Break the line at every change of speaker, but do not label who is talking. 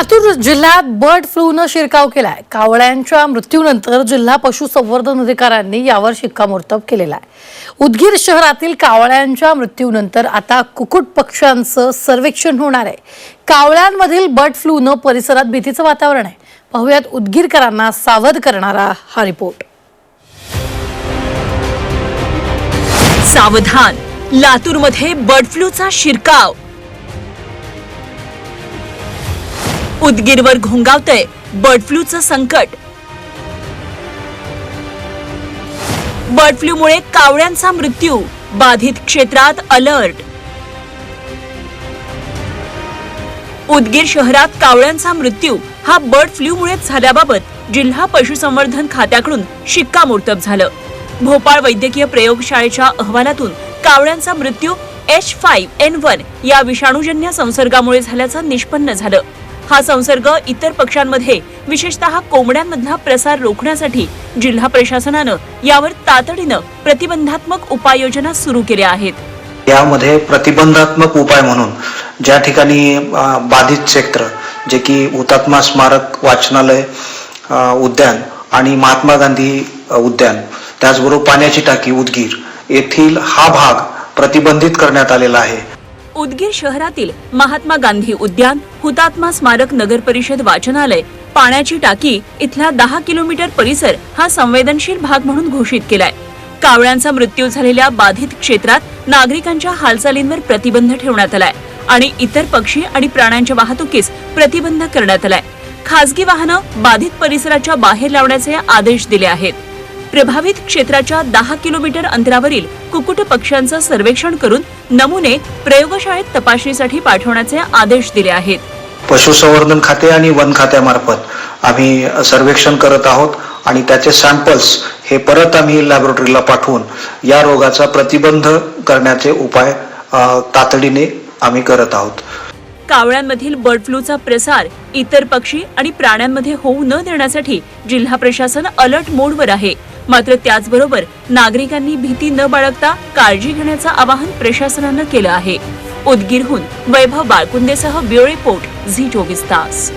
लातूर जिल्ह्यात बर्ड फ्लूनं शिरकाव केलाय. कावळ्यांच्या मृत्यूनंतर जिल्हा पशुसंवर्धन अधिकाऱ्यांनी यावर शिक्कामोर्तब केलेला आहे. उदगीर शहरातील कावळ्यांच्या मृत्यूनंतर आता कुकुट पक्ष्यांचं सर्वेक्षण होणार आहे. कावळ्यांमधील बर्ड फ्लूनं परिसरात भीतीचं वातावरण आहे. पाहुयात उदगीरकरांना सावध करणारा हा रिपोर्ट.
सावधान. लातूरमध्ये बर्ड फ्लूचा शिरकाव. उदगीरवर घोंगावतंय. बर्ड फ्लूचं संकट. बर्ड फ्लूमुळे कावळ्यांचा मृत्यू. बाधित क्षेत्रात अलर्ट. उदगीर शहरात कावळ्यांचा मृत्यू. हा बर्ड फ्लूमुळेच झाल्याबाबत जिल्हा पशुसंवर्धन खात्याकडून शिक्कामोर्तब झालं. भोपाळ वैद्यकीय प्रयोगशाळेच्या अहवालातून कावळ्यांचा मृत्यू एच फाईव्ह एन वन या विषाणूजन्य संसर्गामुळे झाल्याचं निष्पन्न झालं. हा संसर्ग इतर पक्ष्यांमध्ये विशेषतः कोंबड्यांमधला प्रसार रोखण्यासाठी जिल्हा प्रशासनानं यावर तातडीनं प्रतिबंधात्मक उपाययोजना सुरू केल्या आहेत.
यामध्ये प्रतिबंधात्मक उपाय म्हणून ज्या ठिकाणी बाधित क्षेत्र जे की हुतात्मा स्मारक वाचनालय उद्यान आणि महात्मा गांधी उद्यान त्याचबरोबर पाण्याची टाकी उदगीर येथील हा भाग प्रतिबंधित करण्यात आलेला आहे.
उदगीर शहरातील महात्मा गांधी उद्यान हुतात्मा स्मारक नगर परिषद वाचनालय पाण्याची टाकी इथला दहा किलोमीटर परिसर हा संवेदनशील भाग म्हणून घोषित केलाय. कावळ्यांचा मृत्यू झालेल्या बाधित क्षेत्रात नागरिकांच्या हालचालींवर प्रतिबंध ठेवण्यात आलाय आणि इतर पक्षी आणि प्राण्यांच्या वाहतुकीस प्रतिबंध करण्यात आलाय. खासगी वाहनं बाधित परिसराच्या बाहेर लावण्याचे आदेश दिले आहेत. प्रभावित क्षेत्राच्या दहा किलोमीटर अंतरावरील कुकुट पक्ष्यांचं सर्वेक्षण करून नमुने प्रयोगशाळेत तपासणीसाठी पाठवण्याचे आदेश दिले आहेत.
पशुसंवर्धन खाते आणि वन खात्यामार्फत आम्ही सर्वेक्षण करत आहोत आणि त्याचे सॅम्पल्स हे परत आम्ही लॅबोरेटरीला पाठवून या रोगाचा प्रतिबंध करण्याचे उपाय तातडीने आम्ही करत आहोत.
कावळ्यांमधील बर्ड फ्लूचा प्रसार इतर पक्षी आणि प्राण्यांमध्ये होऊ न देण्यासाठी जिल्हा प्रशासन अलर्ट मोडवर आहे. मात्र त्याचबरोबर नागरिकांनी भीती न बाळगता काळजी घेण्याचं आवाहन प्रशासनानं केलं आहे. उदगीरहून वैभव बाळकुंदेसह ब्युळे पोट झी चोवीस तास.